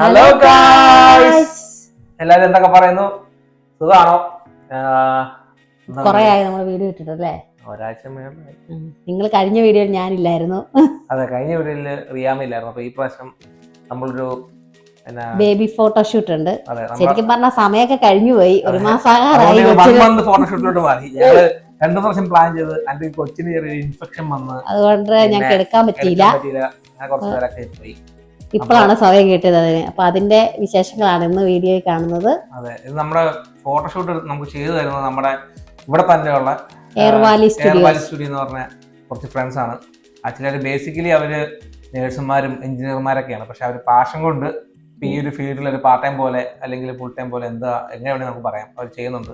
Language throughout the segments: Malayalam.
ഹലോ എല്ലാരും എന്തൊക്കെ പറയുന്നു? സുഖാണോ? കൊറേ? ആയി നമ്മൾ വീഡിയോ ഇട്ടിട്ടല്ലേ? ഒരാഴ്ച. നിങ്ങൾ കഴിഞ്ഞ വീഡിയോയിൽ ഞാനില്ലായിരുന്നു. അതെ കഴിഞ്ഞ വീട്ടിൽ റിയാമില്ലായിരുന്നു അപ്പൊ ഈ പ്രാവശ്യം നമ്മളൊരു ബേബി ഫോട്ടോഷൂട്ട് ഉണ്ട്. ശരിക്കും പറഞ്ഞ സമയൊക്കെ കഴിഞ്ഞു പോയി. ഒരു. മാസം ഫോട്ടോഷൂട്ടിലോട്ട് മാറി. രണ്ടു പ്രാവശ്യം പ്ലാൻ ചെയ്ത് എന്റെ കൊച്ചിന് ചെറിയൊരു ഇൻഫെക്ഷൻ വന്ന് അതുകൊണ്ട് ഞങ്ങൾക്ക് എടുക്കാൻ പറ്റിയില്ല. കുറച്ച് പേരൊക്കെ പോയി. ഇപ്പോഴാണ് സമയം കിട്ടിയത് അതിന്. അപ്പൊ അതിന്റെ വിശേഷങ്ങളാണ് ഇന്ന് വീഡിയോയിൽ കാണുന്നത്. അതെ ഇത് നമ്മുടെ ഫോട്ടോഷൂട്ട് നമുക്ക് ചെയ്തു തരുന്നത് നമ്മുടെ ഇവിടെ തന്നെയുള്ള എയർവാലി സ്റ്റുഡിയോസ് സ്റ്റുഡിയോ എന്ന് പറഞ്ഞ കുറച്ച് ഫ്രണ്ട്സ് ആണ്. ആക്ച്വലി ബേസിക്കലി അവർ നേഴ്സുമാരും എഞ്ചിനീയർമാരൊക്കെയാണ് പക്ഷെ അവർ പാഷൻ കൊണ്ട് ഇപ്പൊ ഈ ഒരു ഫീൽഡിൽ ഒരു പാർട്ട് ടൈം പോലെ അല്ലെങ്കിൽ ഫുൾ ടൈം പോലെ എന്താ എങ്ങനെ വേണമെങ്കിൽ നമുക്ക് പറയാം. അവർ ചെയ്യുന്നുണ്ട്.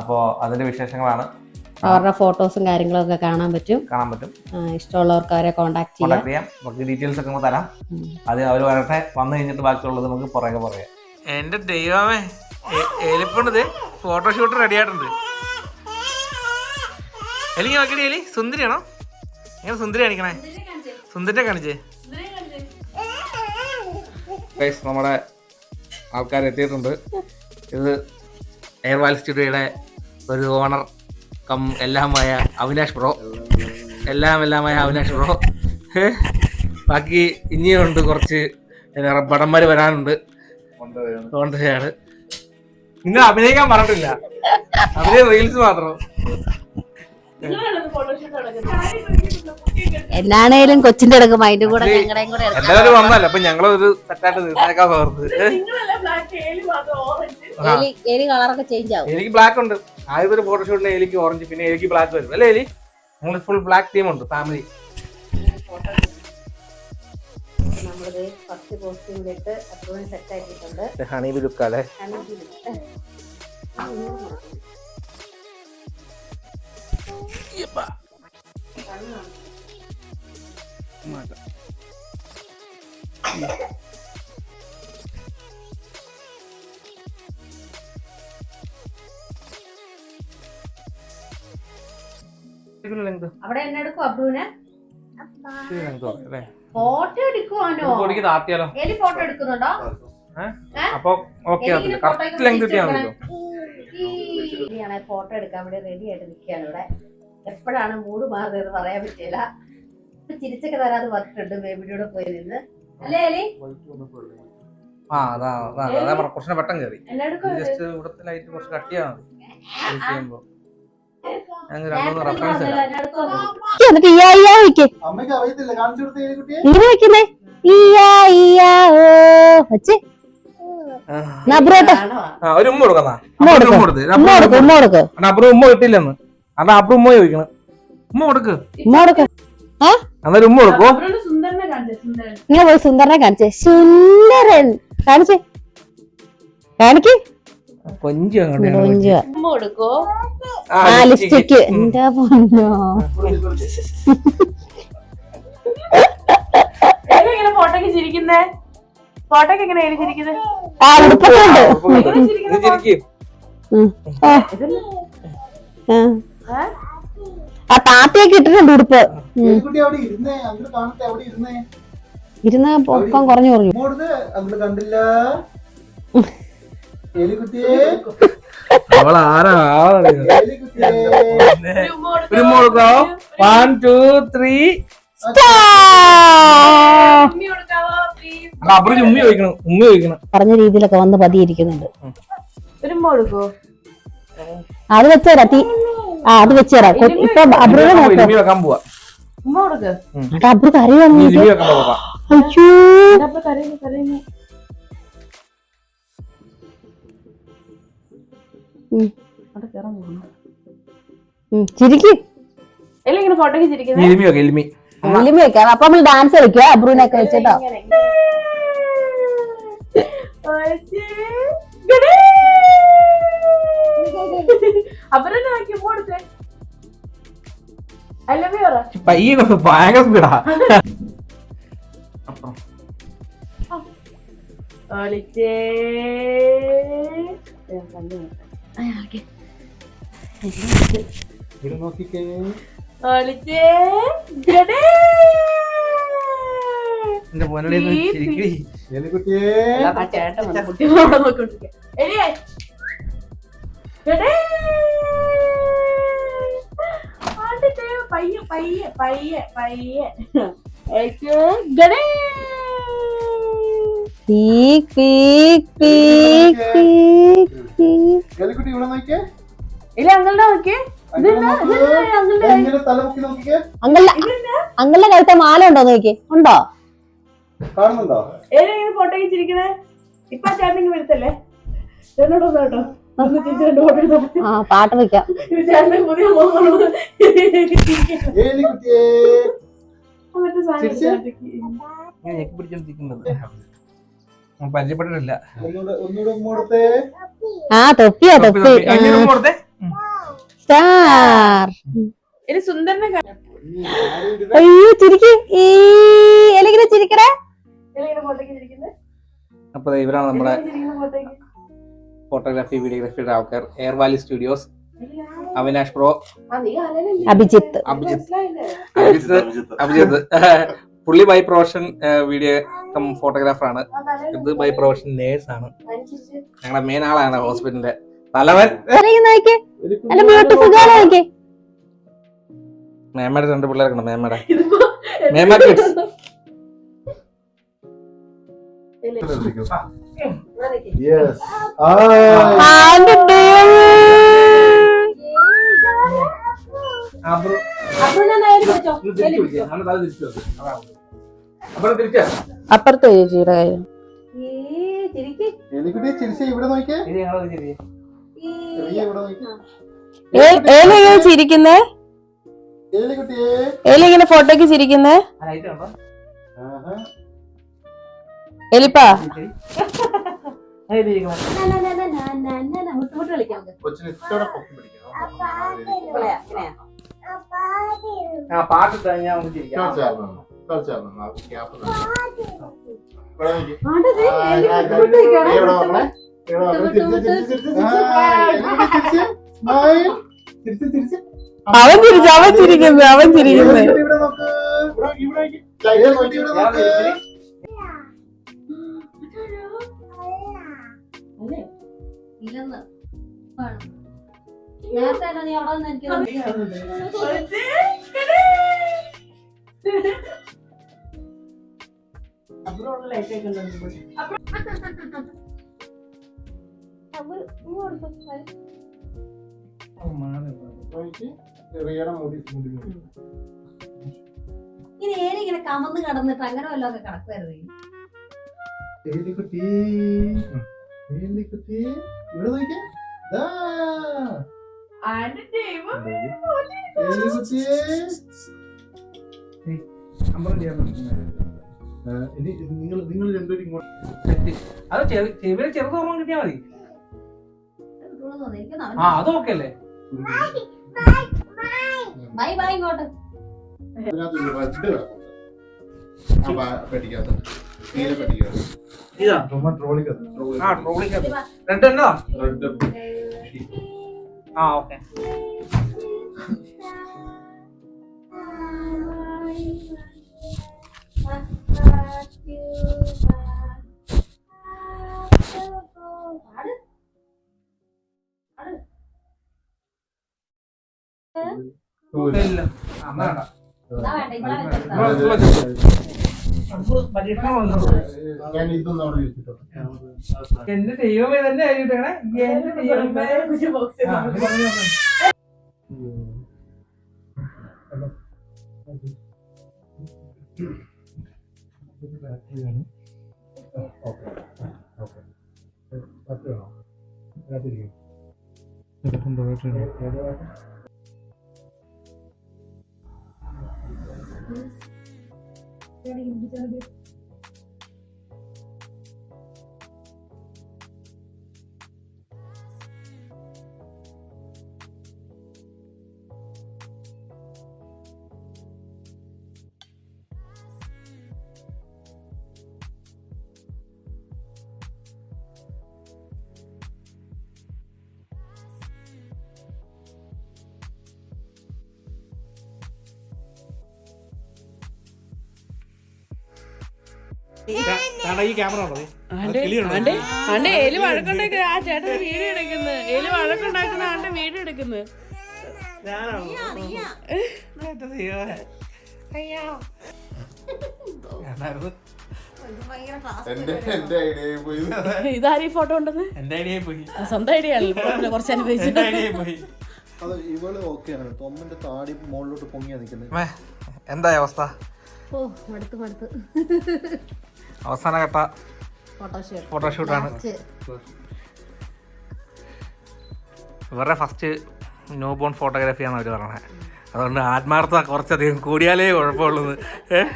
അപ്പോൾ അതിന്റെ വിശേഷങ്ങളാണ്. അവരുടെ ഫോട്ടോസും കാര്യങ്ങളും ഒക്കെ കാണാൻ പറ്റും. കാണാൻ പറ്റും. ഇഷ്ടമുള്ളവർക്ക് അവരെ കോൺടാക്ട് ചെയ്യാം. നമുക്ക് ഡീറ്റെയിൽസ് ഒക്കെ തരാം. അത് അവർ വരട്ടെ. വന്നു കഴിഞ്ഞിട്ട് ബാക്കിയുള്ളത് നമുക്ക് പുറകെ പറയാം. എന്റെ ദൈവമേ എലിപ്പുണ്ട് ഫോട്ടോഷൂട്ട് റെഡി ആയിട്ടുണ്ട്. എലി നോക്കിയിട്ട് എലി. സുന്ദരിയാണോ? എങ്ങനെ സുന്ദരി കാണിക്കണേ? സുന്ദരിനെ കാണിച്ചേ. നമ്മുടെ ആൾക്കാർ എത്തിയിട്ടുണ്ട് ഇത് എയർവാൽ സ്റ്റുഡിയോയുടെ ഒരു ഓണർ കം എല്ലാമായ അവിനാഷ് ബ്രോ. എല്ലാം എല്ലാമായ അവിനാഷ് ബ്രോ. ബാക്കി ഇനിയും ഉണ്ട് കുറച്ച് ഭടന്മാര് വരാനുണ്ട്. കൊണ്ടുപോയാണ് നിങ്ങൾ അഭിനയിക്കാൻ പറഞ്ഞിട്ടില്ല. അഭിനയ റീൽസ് മാത്രം. എന്നാണേലും കൊച്ചിന്റെ അടക്കം അതിന്റെ കൂടെ ഞങ്ങളുടെയും കൂടെ എടുക്കാം. എല്ലാവരും വന്നല്ലോ അപ്പൊ ഞങ്ങളൊരു സെറ്റായിട്ട് തീർന്നേക്കാൻ തോർത്ത് എലി എലി കളറൊക്കെ ചേഞ്ച് ആവും. എനിക്ക് ബ്ലാക്ക് ഉണ്ട്. ആദ്യത്തെ ഒരു ഫോട്ടോഷൂട്ടിന് എലിക്ക് ഓറഞ്ച് പിന്നെ എലിക്ക് ബ്ലാക്ക് വരും. അല്ലേ എലി? ഞങ്ങൾ ഫുൾ ബ്ലാക്ക് ടീം ഉണ്ട് ഫാമിലി നമ്മളിത് ഫസ്റ്റ് കോസ്റ്റ്യൂമിലിട്ട് അത്രയും സെറ്റ് ആക്കിയിട്ടുണ്ട്. ഹണി ലുക്കാല്ലേ അവിടെ എന്നെ എടുക്കും അബ്രുവിനെ അല്ലേ? ഫോട്ടോ എടുക്കുവാനോ? ബോഡിക്ക് താത്തിയാലോ? എലി ഫോട്ടോ എടുക്കുന്നുണ്ടോ? അപ്പൊ ഓക്കെ ആവത്തില്ല കറക്റ്റ് ലെങ്ത് കിട്ടിയാൽ ഫോട്ടോ എടുക്കാൻ വേണ്ടി റെഡി ആയിട്ട് നിൽക്കുകയാണ് ഇവിടെ. എപ്പോഴാണ് മൂഡ് മാറുന്നത് പറയാൻ പറ്റില്ല. ഇപ്പൊ ചിരിച്ചൊക്കെ തരാതെ പറഞ്ഞിട്ടുണ്ട് ബേബിയുടെ പോയി നിന്ന്. അല്ലേ എലി? ആ അതാ അതാ പെട്ടെന്ന് കയറി ജസ്റ്റ് ഇവിടുത്തെ ലൈറ്റ് കുറച്ച് കട്ട് ചെയ്യാൻ മതി ചെയ്യുമ്പോ. എന്നിട്ട് ഇയാ ഇയാ വെക്ക് ഇങ്ങനെ വെക്കുന്നേ ഇയാ ഇയാ ഓ വെച്ച്. ഒരു ഉമ്മ കൊടുക്കുന്ന ഉമ്മ കൊടുക്ക്. കൊടുക്ക്. കൊടുക്ക് അപ്പുറം ഉമ്മ കിട്ടില്ലെന്ന് അതാ അപ്പുറം ഉമ്മ ചോദിക്കണം. ഉമ്മ കൊടുക്ക്. ഉമ്മ കൊടുക്ക്. അന്നേരം ഉമ്മ കൊടുക്കോ. ഇങ്ങനെ പോയി സുന്ദരനെ കാണിച്ചേ. സുന്ദരൻ. കാണിച്ചേ. കാണിക്ക്. കൊഞ്ചി ഉമ്മ കൊഞ്ചുക ആ ലിപ്സ്റ്റിക്ക്. എന്താ പൊന്നോ? എങ്ങനെ ഫോട്ടോക്ക് ചിരിക്കുന്നേ? ഫോട്ടോക്ക് എങ്ങനെ ചിരിക്കുന്നത് ആ ഉടുപ്പൊക്കെ. ആ. താത്തയൊക്കെ ഇട്ടിട്ടുണ്ട് ഉടുപ്പ്. അവിടെ ഇരുന്നേ. അങ്ങോട്ട് കാണട്ടെ അവിടെ ഇരുന്നേ. ഇരുന്ന പൊക്കം കുറഞ്ഞു കുറഞ്ഞു കണ്ടില്ല. അവൾ ആരാ? ഒരു വൺ ടു ത്രീ അപ്പുറം ഉമ്മി ചോദിക്കണം. ഉമ്മി ചോദിക്കണം. പറഞ്ഞ രീതിയിലൊക്കെ വന്ന് പതിയിരിക്കുന്നുണ്ട്. അത് വെച്ചേരാ തീ ആ അത് വെച്ചേരാ ഇപ്പൊ അബ്രുവിനെ നോക്ക്. അബ്രു പോവാ. അയ്യോ. ചിരിക്ക്. എല്ലാം ഇങ്ങനെ ഫോട്ടോക്ക് ചിരിക്കുന്നത് ഇരുമി വെക്കാം ഇരുമി എലിമ വെക്കാം. അപ്പൊ നമ്മൾ ഡാൻസ് കളിക്കുക. അബ്രൂനൊക്കെ വെച്ചിട്ടോ. അവരെന്നെ നോക്കി ഉമ്മ കൊടുത്തേ ഐ ലവ് യു പയ്യെ കൊണ്ട് ഭയങ്കര സ്പീഡാ. ഒളിച്ചേ ഇവിടെ നോക്കിക്കേ. എന്റെ മോനോട് പയ്യെ പയ്യെ പയ്യെ പയ്യെ. ഗണേ പീക്ക് പീക്ക് പീക്ക്. പീക്ക് ഇല്ല അങ്ങളുടെ കഴുത്ത മാല ഉണ്ടോ നോക്കി? ഉണ്ടോ? കാണുന്നുണ്ടോ? ഫോട്ടോ പാട്ട് വെക്കാം. മറ്റേ സാധനം അപ്പൊ ഇവരാണ് നമ്മുടെ ഫോട്ടോഗ്രാഫി വീഡിയോഗ്രാഫിയുടെ ആൾക്കാർ. Air Valley studios Avinash pro Abhijith. Abhijith. Abhijith. Abhijith. പുള്ളി ബൈ പ്രൊഫഷൻ വീഡിയോ കം ഫോട്ടോഗ്രാഫറാണ് ഇത് ബൈ പ്രൊഫഷൻ നേഴ്സ് ആണ് ഞങ്ങളുടെ മെയിൻ ആളാണ് ഹോസ്പിറ്റലിന്റെ തലവൻ മേമയുടെ രണ്ട് പിള്ളേരൊക്കെ മേമയുടെ മേമ kids Yes. Ah. Happy birthday. Abru. Abru na na yun ko. Abru na na yun ko. Abru na na yun ko. അപ്പുറത്തെ ചേച്ചിയുടെ കാര്യം ഏലിങ്ങനെ ചിരിക്കുന്നേ? ഏലിങ്ങനെ ഫോട്ടോക്ക് ചിരിക്കുന്നേ? എലിപ്പാ? പാട്ട് ഞാൻ അവൻ തിരിച്ചു അവൻ തിരിക്കുന്നു അവൻ തിരിക്കുന്നു. നേരത്തെ നീ അവിടെ നിന്ന് എനിക്ക് അപ്പുറമുള്ള ലൈറ്റൊക്കെ ഉണ്ടോ ഇങ്ങനെ ഏലി ഇങ്ങനെ കമന്ന് കടന്നിട്ട് അങ്ങനെ വല്ലതൊക്കെ കടക്കുവായിരുന്നു അമ്പലം ചെയ്യാൻ പറ്റുന്നത് ഇനി നിങ്ങൾ നിങ്ങൾ രണ്ടുപേരും ഇങ്ങോട്ട് അത് ചെവിയിലെ ചെറു തോമം കിട്ടിയാൽ മതി. ആ അത് ഓക്കെ അല്ലേ? ബൈ ബൈ ഇങ്ങോട്ട് ഇതാ. ട്രോളിക്കത് ആ ട്രോളിക്കത് റെഡ് എന്നതാ റെഡ് ആ ഓക്കെ ഞാൻ ഇതൊന്നും അവിടെ വെച്ചിട്ടോ എന്റെ ദൈവമേ തന്നെ ആയിട്ടേ എന്റെ ദൈവമേ. ഓക്കെ. ഓക്കെ. പത്ത് വേണോ? അതിരിക്കും terus ya, dari gitu lebih ആണ്ടെ ക്യാമറ ആണ്ടെ എലി വഴക്കുണ്ടാക്കുന്ന ആ ചേട്ടൻ വീഡിയോ വഴക്കുണ്ടാക്കുന്ന ആണ്ടെ വീഡിയോ എടുക്കുന്നു. എന്റെ എന്റെ ഐഡിയ പോയി. ഇതാരീ ഫോട്ടോ ഉണ്ടെന്ന് എന്റെ ഐഡിയ പോയി. ആ, സ്വന്തം ഐഡിയ ആണല്ലോ കുറച്ച് അനുഭവിച്ചു ഐഡിയ പോയി. അത് ഇവൾ ഓക്കെയാണ് തൊമ്മന്റെ താടി മുകളിലോട്ട് പൊങ്ങിയാ നിക്കുന്നത് എന്തായ അവസ്ഥ? ഓ മടുത്ത് മടുത്ത്. അവസാന ഘട്ട ഫോട്ടോഷൂട്ട് ഫോട്ടോഷൂട്ടാണ് ഇവരുടെ ഫസ്റ്റ് ന്യൂ ബോൺ ഫോട്ടോഗ്രാഫി ഫോട്ടോഗ്രാഫിയാണ് അവർ പറഞ്ഞത്. അതുകൊണ്ട് ആത്മാർത്ഥത കുറച്ചധികം കൂടിയാലേ കുഴപ്പമുള്ളത് ഏഹ്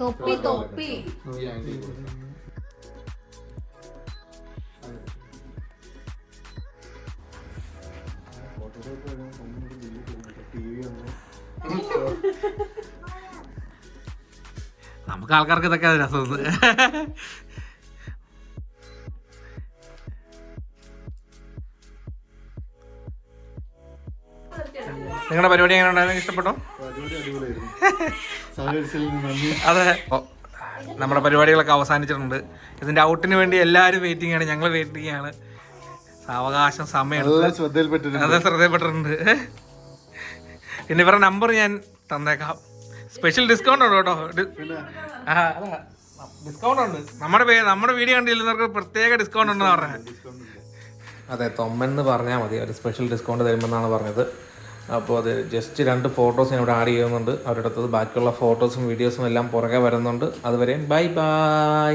തൊപ്പി. തൊപ്പി. നമുക്ക് ആൾക്കാർക്ക് ഇതൊക്കെ രസം നിങ്ങളുടെ പരിപാടി എങ്ങനെ ഉണ്ടായിരുന്നു? ഇഷ്ടപ്പെട്ടോ? അതെ. നമ്മുടെ പരിപാടികളൊക്കെ അവസാനിച്ചിട്ടുണ്ട്. ഇതിന്റെ ഔട്ടിന് വേണ്ടി എല്ലാവരും വെയിറ്റിംഗ് ആണ്. ഞങ്ങൾ വെയിറ്റിംഗ് ആണ്. സാവകാശം സമയം ശ്രദ്ധയിൽപ്പെട്ടിട്ടുണ്ട്. അതെ ശ്രദ്ധപ്പെട്ടിട്ടുണ്ട് പിന്നെ ഇവരുടെ നമ്പർ ഞാൻ തന്നേക്കാം. സ്പെഷ്യൽ ഡിസ്കൗണ്ട് ഉണ്ട് കേട്ടോ. ഡിസ്കൗണ്ട് ഉണ്ട്. നമ്മുടെ നമ്മുടെ വീഡിയോ കണ്ടിരുന്നവർക്ക് പ്രത്യേക ഡിസ്കൗണ്ട് ഉണ്ടെന്ന് പറഞ്ഞത്. അതെ തൊമ്മെന്ന് പറഞ്ഞാൽ മതി. ഒരു സ്പെഷ്യൽ ഡിസ്കൗണ്ട് തരുമെന്നാണ് പറഞ്ഞത്. അപ്പോൾ അത് ജസ്റ്റ് രണ്ട് ഫോട്ടോസ് ഞാൻ ഇവിടെ ആഡ് ചെയ്യുന്നുണ്ട്. അവരുടെ അടുത്തത് ബാക്കിയുള്ള ഫോട്ടോസും വീഡിയോസും എല്ലാം പുറകെ വരുന്നുണ്ട്. അതുവരെയും ബൈ ബൈ